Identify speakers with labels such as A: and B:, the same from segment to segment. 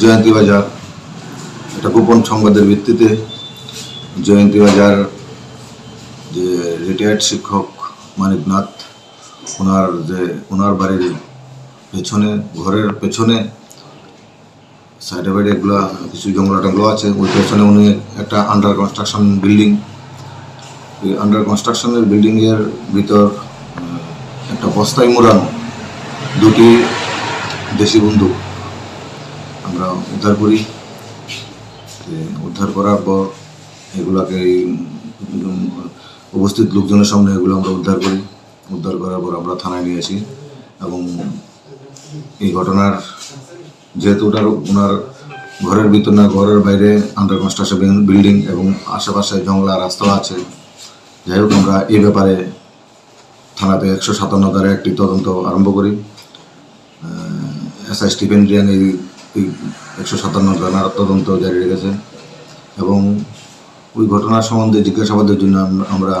A: জয়ন্তী বাজার, একটা গোপন সংবাদের ভিত্তিতে জয়ন্তী বাজার, যে রিটায়ার্ড শিক্ষক মানিকনাথ ওনার যে, ওনার বাড়ির পেছনে, ঘরের পেছনে সাইডে বাইডে এগুলা কিছু জঙ্গলা আছে, ওই পেছনে উনি একটা আন্ডার কনস্ট্রাকশন বিল্ডিং এই আন্ডার কনস্ট্রাকশনের বিল্ডিংয়ের ভিতর একটা বস্তায় মোড়ানো দুটি দেশি বন্দুক। আমরা উদ্ধার করি। উদ্ধার করার পর এগুলাকে উপস্থিত লোকজনের সামনে এগুলো আমরা উদ্ধার করি। উদ্ধার করার পর আমরা থানায় নিয়ে আসি এবং এই ঘটনার যেহেতু ওটার ওনার ঘরের ভিতর না, ঘরের বাইরে আন্ডার কনস্ট্রাকশন বিল্ডিং এবং আশেপাশে জংলা রাস্তা আছে। যাই হোক, আমরা এই ব্যাপারে থানাতে একশো সাতান্ন ধারে একটি তদন্ত আরম্ভ করি। এস আই স্টিফেন রিয়ান এই এই একশো সাতান্ন ধারার তদন্ত জারি রেখেছেন এবং ওই ঘটনার সম্বন্ধে জিজ্ঞাসাবাদের জন্য আমরা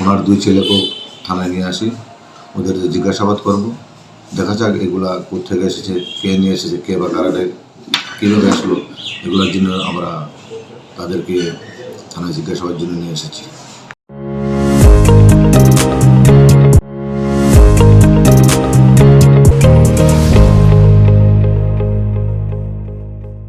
A: ওনার দুই ছেলেকেও থানায় নিয়ে আসি। ওদের জিজ্ঞাসাবাদ করব। দেখা যাক এগুলা কোথেকে এসেছে, কে নিয়ে এসেছে, কে বা কারাটে কীভাবে আসলো, এগুলোর জন্য আমরা তাদেরকে থানায় জিজ্ঞাসাবাদের জন্য নিয়ে এসেছি।